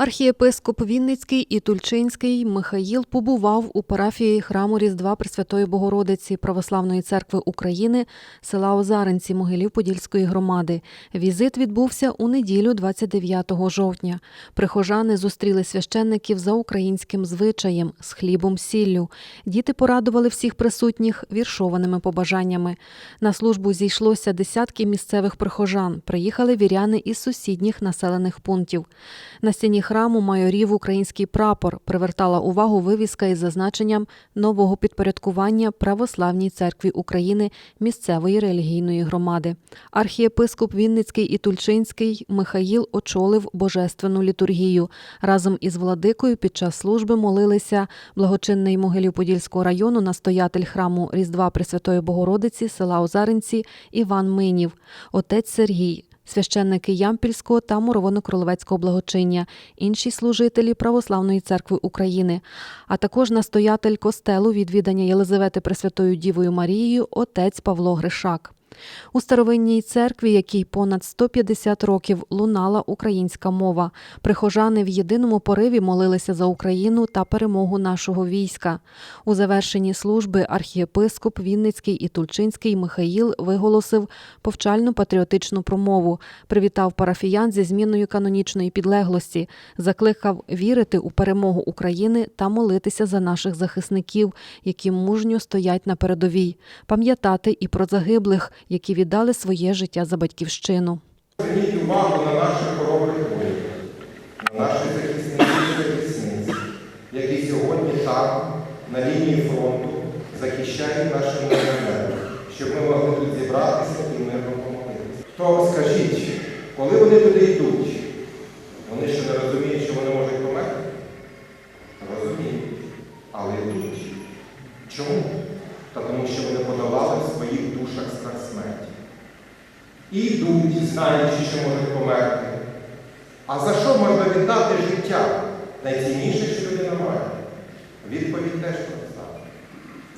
Архієпископ Вінницький і Тульчинський Михаїл побував у парафії храму Різдва Пресвятої Богородиці Православної церкви України села Озаренці Могилів-Подільської громади. Візит відбувся у неділю 29 жовтня. Прихожани зустріли священників за українським звичаєм з хлібом сіллю. Діти порадували всіх присутніх віршованими побажаннями. На службу зійшлося десятки місцевих прихожан. Приїхали віряни із сусідніх населених пунктів. На стіні храму майорів український прапор привертала увагу вивіска із зазначенням нового підпорядкування Православній церкві України місцевої релігійної громади. Архієпископ Вінницький і Тульчинський Михаїл очолив божественну літургію. Разом із владикою під час служби молилися благочинний Могилів Подільського району, настоятель храму Різдва Пресвятої Богородиці села Озаренці Іван Минів, отець Сергій. Священники Ямпільського та Муровоно-Кролевецького благочиння, інші служителі Православної церкви України, а також настоятель костелу відвідання Єлизавети Пресвятою Дівою Марією, отець Павло Гришак. У старовинній церкві, якій понад 150 років лунала українська мова, прихожани в єдиному пориві молилися за Україну та перемогу нашого війська. У завершенні служби архієпископ Вінницький і Тульчинський Михаїл виголосив повчальну патріотичну промову, привітав парафіян зі зміною канонічної підлеглості, закликав вірити у перемогу України та молитися за наших захисників, які мужньо стоять на передовій, пам'ятати і про загиблих, які віддали своє життя за батьківщину. Зверніть увагу на наших хоробрих воїнів, на наших захисників і які сьогодні там, на лінії фронту, захищають наше мирне щоб ми могли тут зібратися і мирно помолитися. То скажіть, коли вони туди йдуть, вони ще не розуміють, що вони можуть померти? Розуміють, але йдуть. Чому? Та тому що вони душах страх смерті. І йдуть, знаючи, що можуть померти. А за що можна віддати життя? Найцінніше, що людина має. Відповідь теж проста.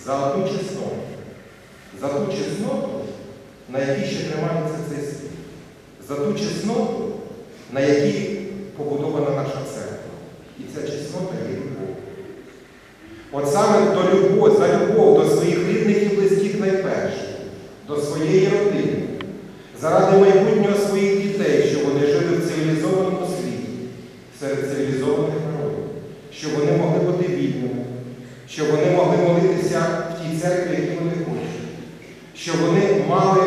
За одну чесноту. За ту чесноту, на якій ще тримається цей світ. За ту чесноту, на якій побудована наша церква. І ця чеснота є любов. От саме до любов, за любов до своїх рідних до своєї родини, заради майбутнього своїх дітей, щоб вони жили в цивілізованому світі, серед цивілізованих народів, щоб вони могли бути вільними, щоб вони могли молитися в тій церкві, які вони хочуть, щоб вони мали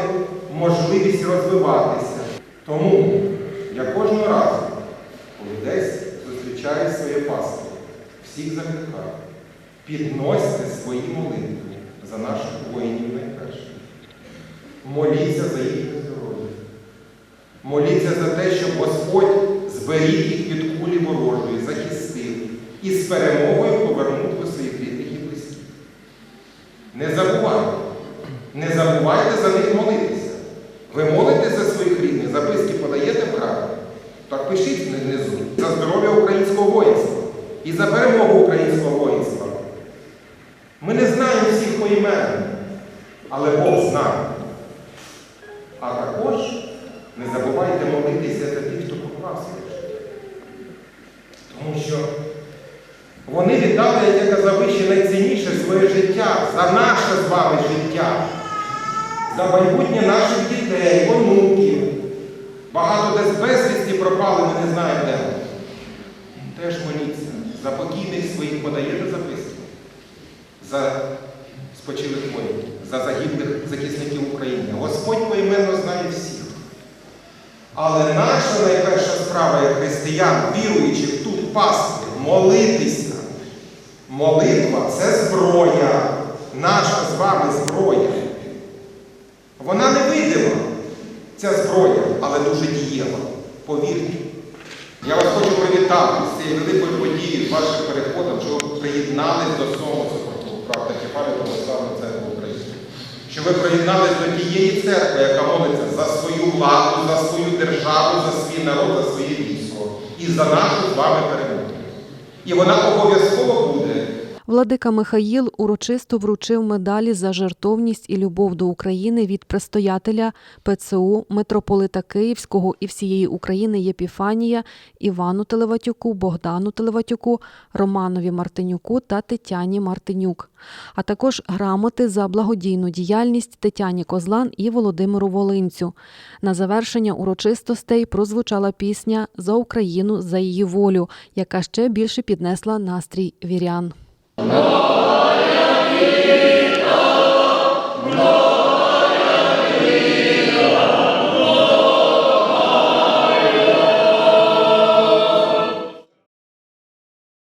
можливість розвиватися. Тому я кожного разу, коли десь зустрічаю своє паство, всіх закликаю, підносьте свої молитви за наших воїнів найперше. Моліться за їхнє здоров'я. Моліться за те, щоб Господь зберіг їх від кулі ворожої, захистив і з перемогою повернув до своїх рідних і близьких. Не забувайте, не забувайте за них молитися. Ви молитесь за своїх рідних, записки подаєте в храм? Так пишіть внизу за здоров'я українського воїнства і за перемогу українського воїнства. Ми не знаємо всіх поіменно, але Бог знає. А також не забувайте молитися за тих, хто поклав своє життя. Тому що вони віддали, як я казав, найцінніше своє життя, за наше з вами життя, за майбутнє наших дітей, онуків. Багато десь безвісті пропали, ми не знаємо де. Теж моліться. За покійних своїх подаєте записки. За спочилих воїнів, за загиблих захисників України. Господь поіменно знає всіх. Але наша найперша справа як християн, віруючих тут пасти, молитися. Молитва це зброя, наша з вами зброя. Вона не видима, ця зброя, але дуже дієва. Повірте. Я вас хочу привітати з цією великою подією, з вашим переходом, що ви приєднались до Сомосу, правда, Кефалію Православної церкви України. Що ви приєднались до тієї церкви, яка молиться за свою владу, за свою державу, за свій народ, за своє військо і за нашу з вами перемогу. І вона обов'язково буде. Владика Михаїл урочисто вручив медалі за жертовність і любов до України від предстоятеля ПЦУ, митрополита Київського і всієї України Єпіфанія Івану Телеватюку, Богдану Телеватюку, Романові Мартинюку та Тетяні Мартинюк, а також грамоти за благодійну діяльність Тетяні Козлан і Володимиру Волинцю. На завершення урочистостей прозвучала пісня за Україну за її волю, яка ще більше піднесла настрій вірян. No!